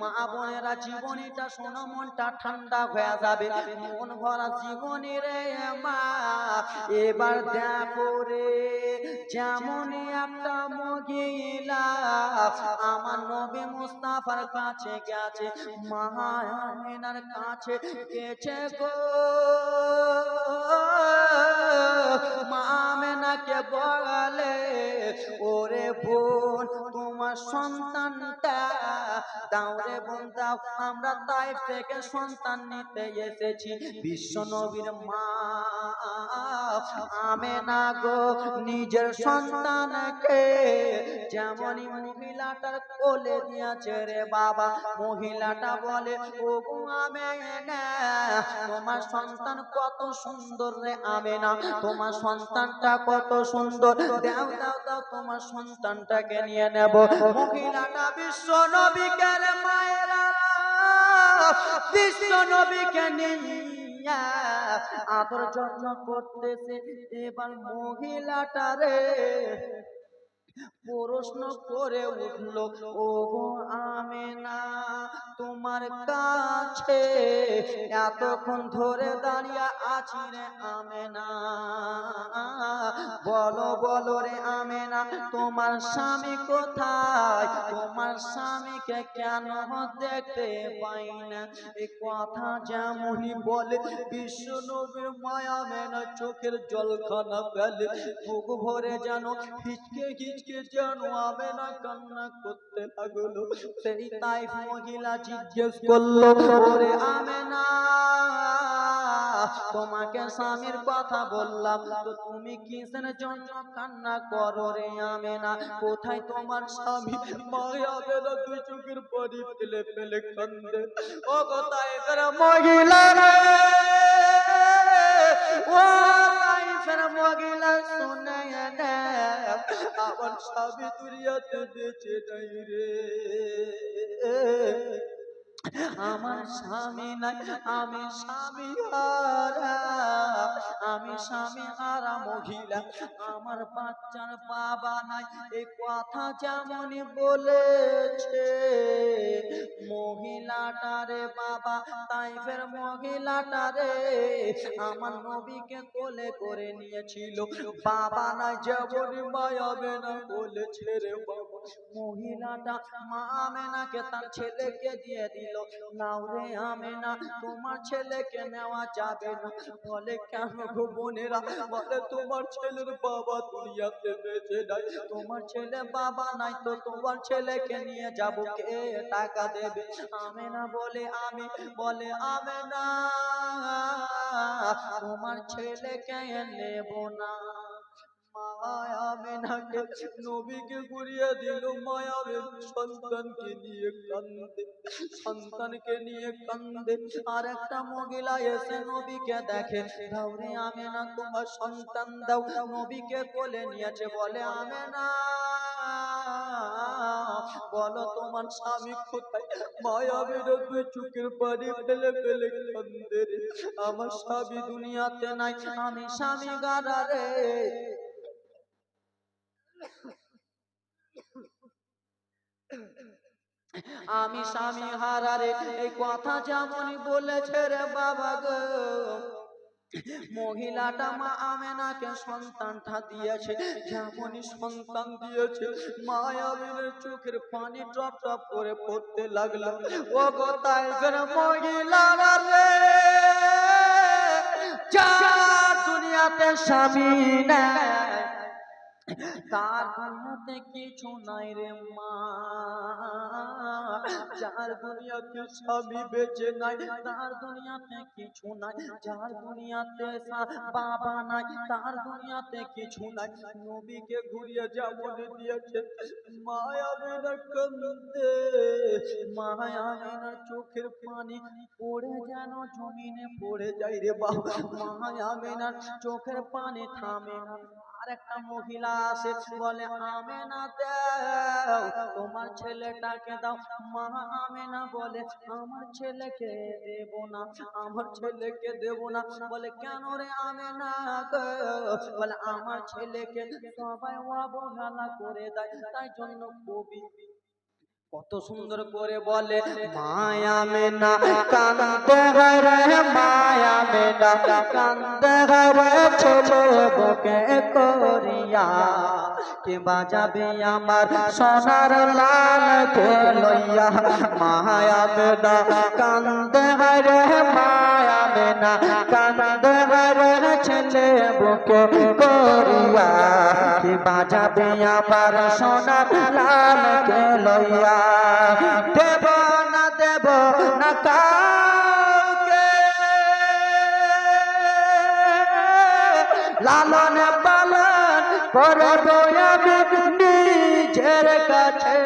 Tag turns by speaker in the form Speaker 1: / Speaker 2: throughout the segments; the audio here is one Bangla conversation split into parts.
Speaker 1: মা বোনেরা জীবনীটা শোনো, মনটা ঠান্ডা হয়ে যাবে। মন ভরা জীবনী রে মা, এবার দেখো রে, যেমন একটা মহিলা আমার নবী মুস্তাফার কাছে গেছে, মা কাছে গেছে গো। মা আমিনাকে বলে ওরে বোন, তোমার সন্তানটা দাও রে আমরা তাই থেকে সন্তান নিতে এসেছি। বিশ্ব নবীর মা আমেনা গো, নিজের সন্তানকে যেমনই মহিলাটার কোলে দিয়েছে রে বাবা, মহিলাটা বলে ও গো আমেনা, তোমার সন্তান কত সুন্দর রে আমেনা, তোমার সন্তানটা কত সুন্দর, দাও দাও দাও, তোমার সন্তানটাকে নিয়ে নেব। মহিলাটা বিশ্ব নবীকে মায়েরা, বিশ্ব নবীকে নিয়ে আদর যত্ন করতেছে। এবার মহিলাটারে প্রশ্ন করে উঠল ও গো আমেনা তোমার কাছে এতক্ষণ ধরে দাঁড়িয়ে আছি রে আমেনা। বলো বলো রে আমেনা, তোমার স্বামী কোথায়? তোমার স্বামীকে কেন দেখতে পাই না? এই কথা যেমনই বলে বিশ্ব নবীর মায়া মেনা চোখের জলখানা ফেলে, বুক ভরে যেন হিচকে হিচকে যেন আমেনা কান্না করতে লাগল। সেই তাই মহিলা জিজ্ঞেস করল ওরে আমেনা, তোমাকে স্বামীর কথা বললাম। তো তুমি কিসের জন্য কান্না করো রে আমেনা? কোথায় তোমার স্বামী? মায়া বেলা দুই চোখের পরি ফেলে ফেলে কান্দে। ও কোথায় মহিলা রে, ও তাইফের মহিলা শুনে আমার স্বামী দুনিয়াতে বেঁচে নাই রে। আমার স্বামী নাই, আমি স্বামী হারা, আমি স্বামী হারা মহিলা, আমার বাচ্চার বাবা নাই। এই কথা যেমনই বলেছে মহিলাটারে বাবা তাইফের মহিলাটারে আমার নবীকে কোলে করে নিয়েছিল। বাবা নাই যেমন মায়াবে না বলেছে রে বাবা। মহিলাটা মা আমেনাকে তার ছেলেকে দিয়ে দিল। নাও রে আমেনা, তোমার ছেলেকে নেওয়া যাবে না। বলে, কেন গো বোনেরা? বলে, তোমার ছেলের বাবা দুনিয়াতে বেঁচে নাই। তোমার ছেলে বাবা নাই তো তোমার ছেলেকে নিয়ে যাব। কে টাকা দেবে? আমেনা বলে, আমি বলে, আমেনা, তোমার ছেলেকে নেব না। নবীকে সন্তানকে নিয়ে নিয়ে আর একটা এসে নবীকে তোমার সন্তান দাও। নবীকে কোলে নিয়েছে, বলে, আমেনা, বলো তোমার স্বামী কোথায়? মায়াবের চোখের পানি ফেলে ফেলে কান্দে আমার স্বামী দুনিয়াতে নাই, আমি স্বামী গারা রে। আমি স্বামী হারারে এই কথা যেমনই বলেছে রে বাবা গো। মহিলাটা মা আমেনাকে সন্তানটা দিয়েছে যেমনই সন্তান দিয়েছে। মায়াবিনের চোখের পানি টপ টপ করে পড়তে লাগল। ও গো তাইফের মহিলারা রে যার দুনিয়াতে স্বামী নাই। তার দুনিয়াতে কিছু নাই রে মা। যার দুনিয়াতে স্বামী বেঁচে নাই, তার দুনিয়াতে কিছু নাই। যার দুনিয়াতে বাবা নাই, তার দুনিয়াতে কিছু নাই। নবীকে ঘুরিয়ে যেমন দিয়েছে মায়া মেনা কান্দে। মায়া মেনা চোখের পানি পড়ে যেন জমিনে পড়ে যায় রে বাবা। মায়া মেনার চোখের পানি থামে না। আর একটা মহিলা আসে বলে আমেনা দাও তোমার ছেলেটাকে দাও মা আমেনা বলে, আমার ছেলেকে দেব না, আমার ছেলেকে দেব না বলে, কেন রে আমেনা? বলে, আমার ছেলেকে সবাই অবহেলা করে দেয়, তাই জন্য কবি কত সুন্দর করে বলে, মায়া মেনা কান্দে রে মায়া মেনা কান্দে রে বুকে করিয়া। কে বাজাবে আমার সোনার লাল লইয়া? মায়া মেনা কান্দে রে, মায়া মেনা কান্দে রে ছেলে বুকে করিয়া। কে বাজাবে আমার সোনার লাল কে লইয়া? দেব না দেব না কাউকে লালন পালন করব আমি নিজের কাছে।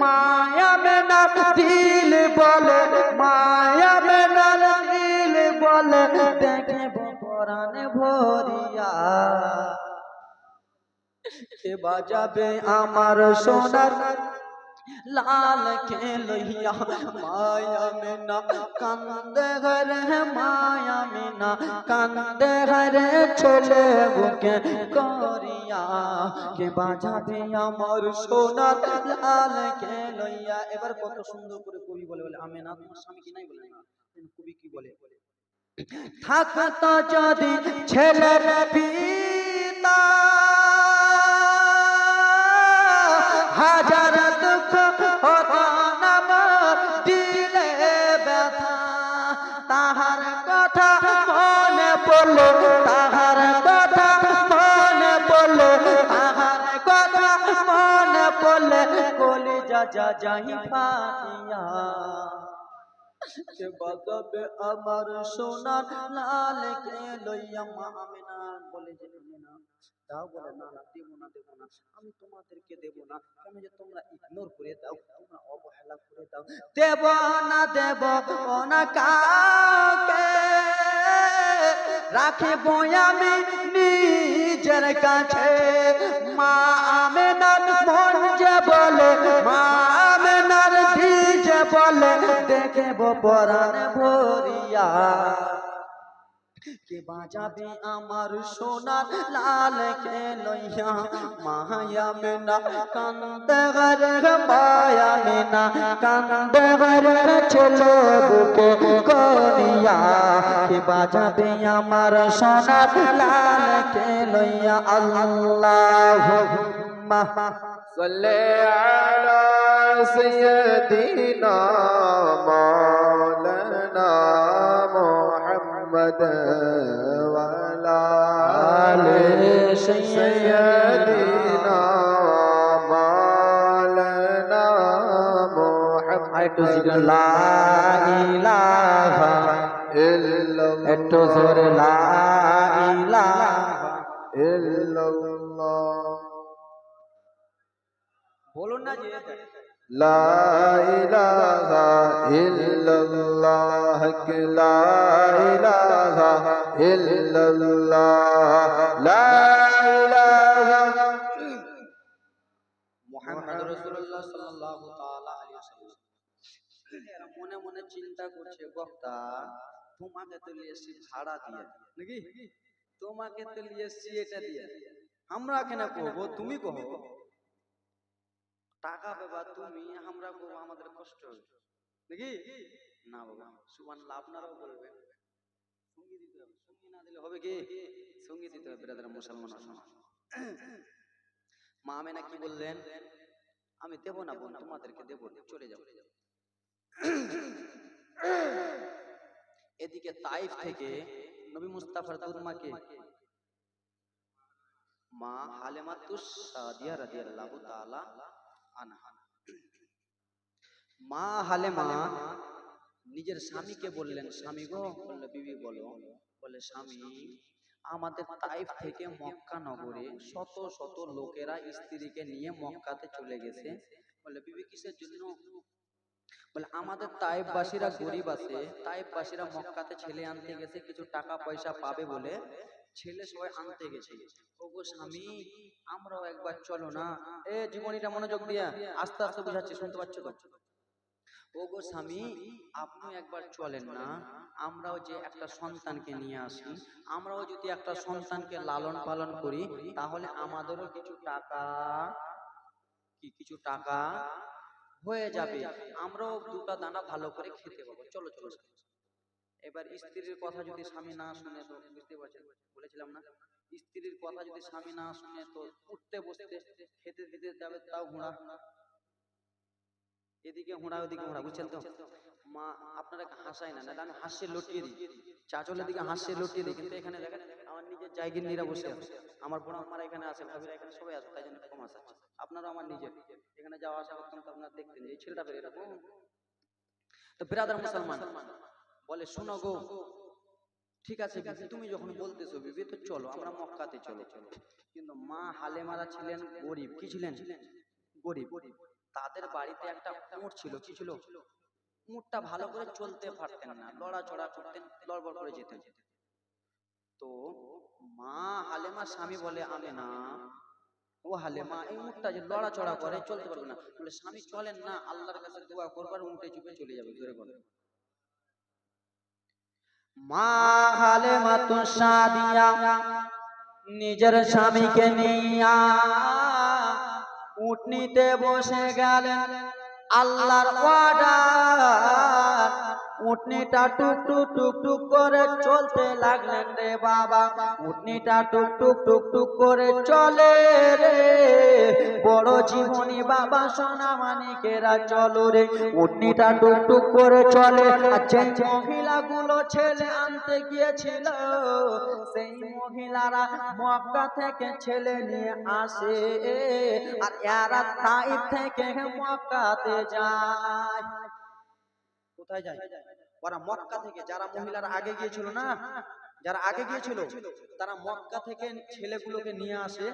Speaker 1: মায়া মেনা দিল বলে, মায়া মেনা দিল বলে, দেখব পরাণ ভরিয়া। কে বাজাবে আমার সোনার লাল কে লইয়া মায়া মেনা কান্দে ঘরে মায়া মেনা কান্দে ঘরে ছেলে বুকে করিয়া কে বাজাবে আমার সোনার লাল কে এবার কত সুন্দর করে কবি বলে বলে আমেনা তোমার স্বামী কি নাই বলে না কবি কি বলে থাকত যদি ছেলের পিতা হাজার যাই ফাটিয়া কে বাজাবে আমার সোনার লাল কে লইয়া মা আমেনা বলে যে আমেনা দাও বলে না না দেবো না দেবো না আমি তোমাদেরকে দেব না কেন যে তোমরা ইগনোর করে দাও তোমরা অবহেলা করে দাও দেব না দেব না কাউকে রাখিব আমি নিজের কাছে। মা আমেনার মন যে বলে, মা আমেনার যে বলে, দেখেব পরাণ ভরিয়া। কে বাজাবে আমার সোনা লাল কে লইয়া মায়া মেনা কান্দে গরে মায়া মেনা কান্দে গরে চলো বুকে করিয়া। কে বাজাবে আমার সোনা লাল কে লইয়া আল্লাহ
Speaker 2: সাল্লে আলা সাইয়্যিদিনা মাওলানা। محمد وعلى آل سيدنا مولانا
Speaker 1: একটু
Speaker 2: محمد
Speaker 1: জিজ্ঞাসা লা ইলাহা
Speaker 2: إلا
Speaker 1: একটু জোরে লা ইলাহা
Speaker 2: إلا الله
Speaker 1: বলুন না যে
Speaker 2: لا إله إلا الله لا إله إلا الله لا إله
Speaker 1: মুহাম্মদ রাসূলুল্লাহ সাল্লাল্লাহু তাআলা আলাইহি ওয়াসাল্লাম এরা মনে মনে চিন্তা করছে বক্তা তোমাকে তো লিয়েছি ভাড়া দিয়ে নাকি তোমাকে তো লিয়েছি এটা দিয়ে আমরা কেন কহবো তুমি কহো টাকা পাবা তুমি আমরা কহবো আমাদের কষ্ট হবে নাকি না বাবা। সুবহানাল্লাহ, আপনারাও বলবেন। সঙ্গী দিতে হবে। সঙ্গী না দিলে হবে কি? সঙ্গী দিতে হবে ব্রাদার মুসলমান মা আমেনা কি বললেন? আমি দেব না বোন, তোমাদেরকে দেব চলে যাও। এদিকে তাইফ থেকে নবী মুস্তাফার দুধমাকে মা হালেমাতুস সাদিয়া রাদিয়াল্লাহু তাআলা আনহা। মা হালেমা নিজের স্বামীকে বললেন স্বামী গো বললে বিবি বলো। বলে স্বামী আমাদের তাইফ থেকে মক্কা নগরে শত শত লোকেরা স্ত্রীকে নিয়ে মক্কাতে চলে গেছে। বলে বিবি কিসের জন্য? বলে আমাদের তাইফবাসীরা গরিব আছে। তাইফবাসীরা মক্কাতে ছেলে আনতে গেছে। কিছু টাকা পয়সা পাবে বলে ছেলে সবাই আনতে গেছে। ওগো স্বামী আমরাও একবার চলো না। এ জীবনীটা মনোযোগ দিয়া আস্তে আস্তে বুঝাচ্ছি শুনতে পাচ্ছ তো? ওগো স্বামী আপনি একবার চলেন না। আমরাও যে একটা সন্তানকে নিয়ে আসি আমরাও যদি একটা সন্তানকে লালন পালন করি তাহলে আমাদেরও কিছু টাকা কি কিছু টাকা হয়ে যাবে। আমরাও দুটা দানা ভালো করে খেতে পাবো। চলো চলো। এবার স্ত্রীর কথা যদি স্বামী না শুনে তো বুঝতে পারছেন। বলেছিলাম না? স্ত্রীর কথা যদি স্বামী না শুনে তো উঠতে বসতে খেতে দিতে যাবে তাও ঘোড়া এদিকে ঘোড়া ওদিকে ঘোড়া বুঝছেন তো? মা, আপনারা হাসায় না আমি হাসিয়ে লটিয়ে দিই। চাচলের দিকে হাসিয়ে লটিয়ে দিই, কিন্তু এখানে দেখেন, আমার নিজের জায়গায় নিরা বসে আছে। আমার বড় আমার এখানে আছে, ভাবিরা এখানে সবাই আছে, তাই জন্য কম হাসাচ্ছে। আপনারা আমার নিজের। এখানে যাওয়া আসা করতাম তো আপনারা দেখতেন, এই ছেলেটা বের এরকম তো বিরাদার মুসলমান, বলে, শোনো গো, ঠিক আছে তুমি যখন বলতেছো বিবি, তো চলো, আমরা মক্কাতে চলো। চলো কিন্তু মা হালেমারা ছিলেন গরিব। কি ছিলেন? গরিব। তাদের বাড়িতে একটা উঁট ছিল কি ছিল। উঁটটা ভালো করে চলতে পারতেন না লড়াচড়া করতেন লড়বড় করে যেতেন। তো মা হালেমা স্বামী বলে আমি না ও হালেমা এই উঁটটা যে লড়াচড়া করে চলতে পারবে না। বলে স্বামী চলেন না আল্লাহর কাছে দোয়া করবার উঁটে চুপে চলে যাবে জোরে করে মা হালেমা তো সাদিয়া নিজের স্বামীকে নিয়া উটনিতে বসে গেলেন। আল্লাহর অর্ডার উটনিটা টুক টুক টুক টুক করে চলতে লাগলেন রে বাবা। উটনিটা টুক টুক টুক টুক করে চলে রে। বড় জীবনী বাবা সোনা মানিকেরা চলো রে। উটনিটা টুক টুক করে চলে। আর যে মহিলাগুলো ছেলে আনতে গিয়েছিল, সেই মহিলারা মক্কা থেকে ছেলে নিয়ে আসে। আর এরা তাইফ থেকে মক্কাতে যায়। কোথায় যায়? ওরা মক্কা থেকে, যারা মহিলারা আগে গিয়েছিল না, যারা আগে গিয়েছিল, তারা মক্কা থেকে ছেলেগুলোকে নিয়ে আসে।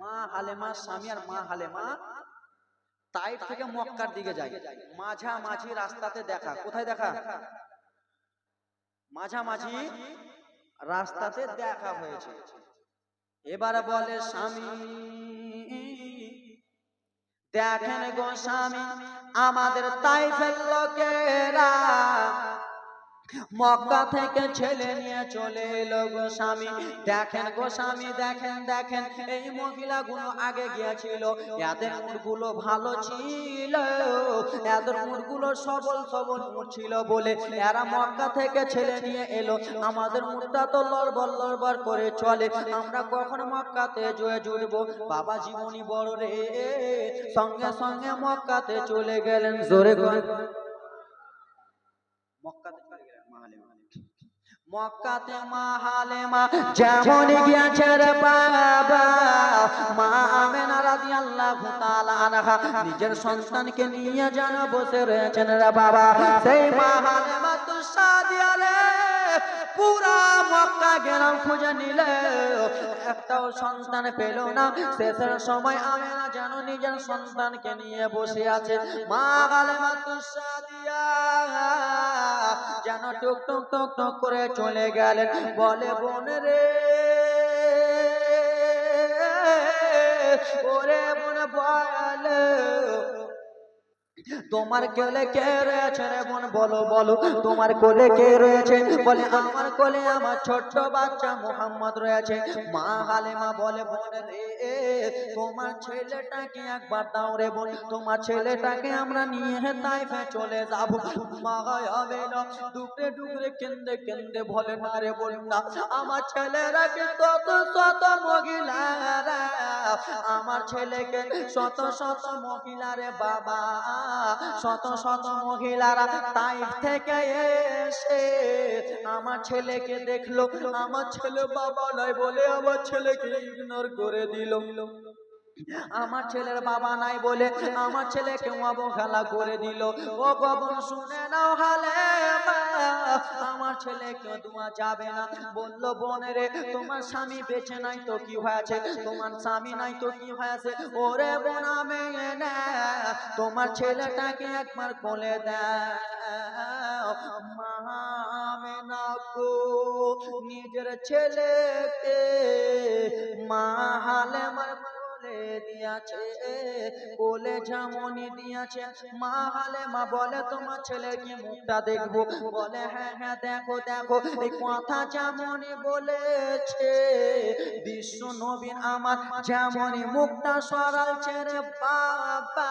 Speaker 1: মা হালেমা, স্বামী আর মা হালেমা তাইফ থেকে মক্কার দিকে যায়। মাঝামাঝি রাস্তাতে দেখা। কোথায় দেখা? মাঝামাঝি রাস্তাতে দেখা হয়েছে। এবারে বলে, স্বামী দেখেন গো স্বামী আমাদের ফেলল লোকেরা মক্কা থেকে ছেলে নিয়ে চলে এলো গো স্বামী। দেখেন গো স্বামী, দেখেন দেখেন, এই মহিলাগুলো আগে গিয়েছিল। এদের মুড়গুলো ভালো ছিল। এদের মুড়গুলো সবল সবল মুড় ছিল বলে এরা মক্কা থেকে ছেলে নিয়ে এলো। আমাদের মুড়টা তো লড়বড় লড়বড় করে চলে। আমরা কখন মক্কাতে জয়ে জুড়বো? বাবা জীবনী বড় রে। সঙ্গে সঙ্গে মক্কাতে চলে গেলেন। জোরে করে মক্কাতে চলে গেলেন মাহালেমা মক্কাতে মাহালেমা, যেমন রে বাবা, মা আমেনা তাআলা আনহা, নিজের সন্তানকে নিয়ে যেন বসে রয়েছেন রে বাবা। সেই মাহালেমা তো সাদিয়া রে, পুরা মক্কা গেলাম খুঁজে নিলে। একটাও সন্তান পেল না। শেষের সময় আমেনা যেন নিজের সন্তানকে নিয়ে বসে আছে। মা গালেমা তুষাদিয়া যেন টুক টুক টুক টুক করে চলে গেলেন। বলে বোন রে ওরে বোন বলে তোমার কোলে কে রয়েছে রে বোন? বলো বলো। তোমার কোলে কে রয়েছে? বলে, আমার কোলে আমার ছোট্ট বাচ্চা মোহাম্মদ রয়েছে। মা হালেমা বলে বোন রে, তোমার ছেলেটাকে একবার দাও রে বোন। তোমার ছেলেটাকে আমরা নিয়ে তাইফে চলে যাব। মা হবে না। ডুকরে ডুকরে, কেন্দে কেন্দে বলে, না রে বোন, না। আমার ছেলেরাকে কত শত মহিলারা আমার ছেলেকে শত শত মহিলারে বাবা। শত শত মহিলারা তাই থেকে এসে আমার ছেলেকে দেখল। আমার ছেলে বাবা নয় বলে আমার ছেলেকে ইগনোর করে দিল। আমার ছেলের বাবা নাই বলে আমার ছেলেকে অবহেলা করে দিল। ও গবন শুনে নাও হালে আমার ছেলেকে দোয়া যাবে না। বলল বোনেরে তোমার স্বামী বেঁচে নাই তো কি হয়েছে? তোমার স্বামী নাই তো কি হয়েছে? ওরে বোন আমি না, তোমার ছেলেটাকে একবার মা গো, নিজের ছেলেকে মা হালে মার বলে দিয়াছে, কোলে ঝামনি দিয়াছে। মা হালে মা বলে, তোমার ছেলে কি মুখটা দেখব? বলে হ্যাঁ হ্যাঁ দেখো দেখো, এই কথা যেমনই বলেছে। বিশ্ব নবীন আমার যেমনই মুখটা সরাল ছেড়ে বাবা।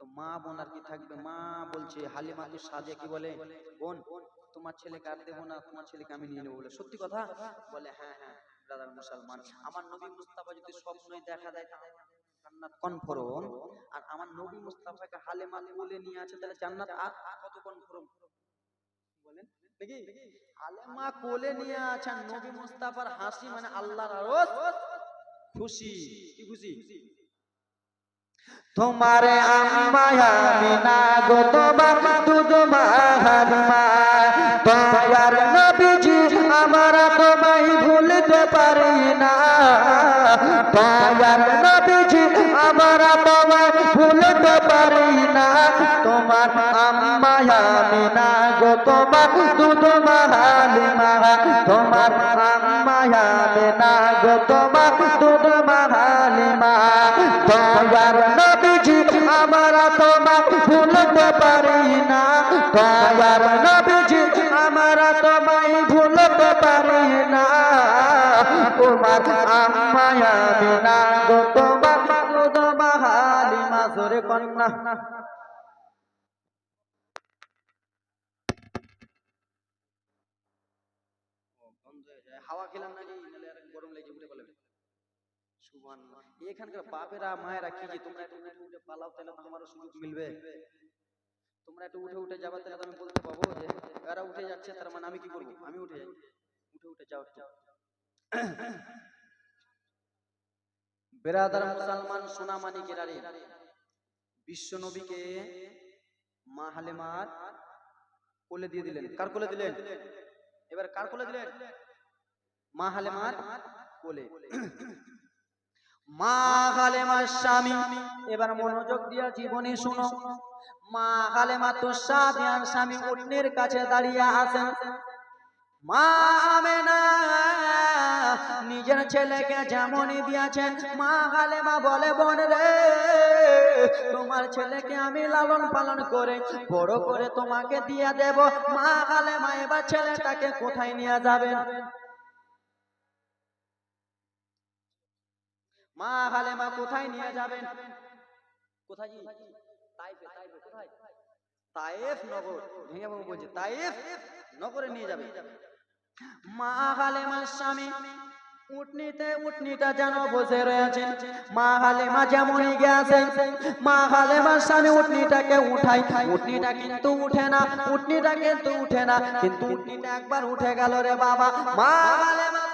Speaker 1: তো মা বোন আর কি থাকবে? মা বলছে হালিমা তো সাজে কি বলে? বোন, তোমার ছেলেকে আর দেবো না, তোমার ছেলেকে আমি নিয়ে নেব বলে। সত্যি কথা? বলে হ্যাঁ হ্যাঁ ব্রাদার মুসলমান। আমার নবী মুস্তাফা যদি স্বপ্নই দেখা দেয় তাহলে জান্নাত কনফার্ম। আর আমার নবী মুস্তাফাকে হালেমা বলে নিয়ে আছে, তাহলে জান্নাত আর কত কনফার্ম? বলেন, দেখি। হালেমা কোলে নিয়ে আছেন নবী মুস্তাফার হাসি মানে আল্লাহর আরশ খুশি। কি খুশি?
Speaker 2: তোমারে আম্মায়া মিনা গো তোমার দুধ মাহারিমা। দয়ার নবীজি, আমরা তোমায় ভুলতে পারি না। দয়ার নবীজি, আমরা তোমায় ভুলতে পারি না। তোমার আম্মায়া মিনা গো তোমার মাহারিমা। তোমার আম্মায়া মিনা গো তোমার মাহারিমা দয়ার নবীজি, আমরা তোমার ভুলতে পারি না। তোমার নবীজি, আমরা তোমায় ভুলতে পারি না। তোমার আম্মায়া না গো তোমার দুধ মাহালিমা জোরে কন্যা
Speaker 1: বন্ধ হয়ে যায় হাওয়া খেলাম নাকি নাহলে আর গরম লেগে উঠে পালাবে এখানকার বাপেরা, মায়েরা কি যে তোমরা একটু উঠে উঠে পালাও, তাহলে তো আমারও সুযোগ মিলবে। তোমরা একটু উঠে উঠে যাবে, তাহলে আমি বলতে পাবো যে এরা উঠে যাচ্ছে, তার মানে আমি কি করব? আমি উঠে যাই উঠে উঠে যাও যাও বেরাদার মুসলমান সোনামানি কেরারি বিশ্ব নবীকে মা হালেমার কোলে দিয়ে দিলেন। কার কোলে দিলেন? এবার কার কোলে দিলেন? মা হালেমার কোলে। মা স্বামী, এবার মনোযোগ দিয়া শুনো। মা স্বামী উটনির কাছে দাঁড়িয়ে আছেন। মা নিজের ছেলেকে যেমনই দিয়েছেন। মা হালেমা বলে, বোন রে, তোমার ছেলেকে আমি লালন পালন করে বড় করে তোমাকে দিয়ে দেব। মা হালেমা এবার ছেলেটাকে কোথায় নিয়ে যাবেন? মা হালেমা কোথায় নিয়ে যাবেন? কোথায় যেমনই গেছে মা হালেমার স্বামী উটনিটাকে উঠাই উটনিটা কিন্তু উঠে না, উটনিটা কিন্তু উঠে না, কিন্তু উটনিটা একবার উঠে গেল রে বাবা। মা হালেমা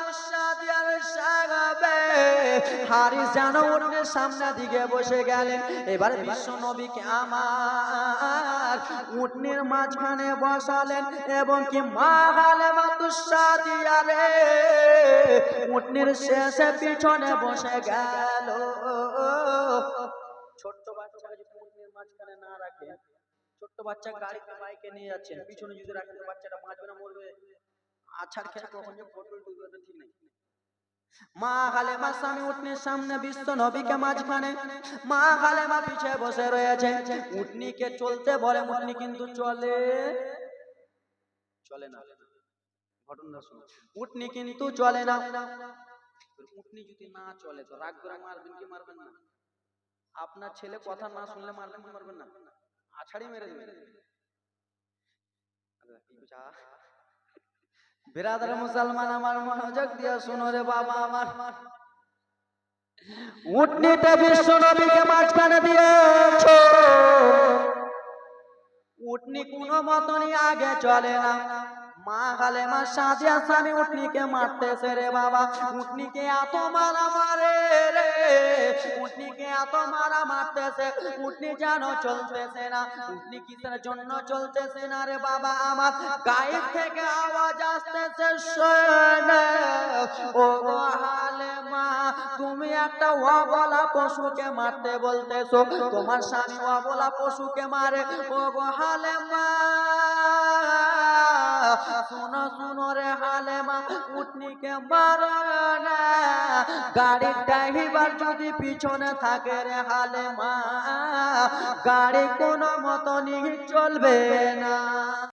Speaker 1: হারিস যেন উটনের সামনে দিকে বসে গেলেন। এবার বিশ্ব নবীকে আমার উটনির মাঝখানে বসালেন এবং কি মা হালেমা দুঃসাদিয়া রে উটনির শেষে পিছনে বসে গেল। ছোট্ট বাচ্চাকে যদি উটনির মাঝখানে না রাখে, ছোট্ট বাচ্চা গাড়িতে বাইকে নিয়ে যাচ্ছেন, পিছনে যদি রাখেন তো বাচ্চাটা বাঁচবে না, মরবে। আছাড় খেয়ে কখন যে পটল ডুববে তো ঠিক নেই। মা স্বামী সামনে বিশ্ব নবীকে মাঝখানে। মা হালেমা পিছে বসে রয়েছে। চলতে বলে কিন্তু চলে। চলে না। ঘটনা শুনো কিন্তু চলে না। যদি না চলে, তো রাগ মারবেন কি মারবেন না? আপনার ছেলে কথা না শুনলে মারবেন কি মারবেন না? আছাড়ি মেরে দেবেন বিরাদার মুসলমান আমার মনোযোগ দিয়ে শুনো রে বাবা আমার। উটনিতে বিশ্ব নবীকে মাঝখানে দিয়েছ। উটনি কোনো মতনই আগে চলে না। মা খালে মা সাজিয়া স্বামী উঠনিকে মারতেছে রে বাবা। উঠনিকে এত মারা মারে এত মারা মারতেছে, উঠনি যেন চলতেছে না, উঠনি কিসের জন্য চলতেছে না রে বাবা আমার? গায়ের থেকে আওয়াজ আসতেছে হালে মা তুমি একটা অবলা পশুকে মারতে বলতেছো। তোমার স্বামী অবলা পশুকে মারে, ও হালে মা শুনো শুনো রে হালে মা উঠনিকে মারো না গাড়ির ড্রাইভার যদি পিছনে থাকে রে হালে মা গাড়ি কোনো মতনই চলবে না।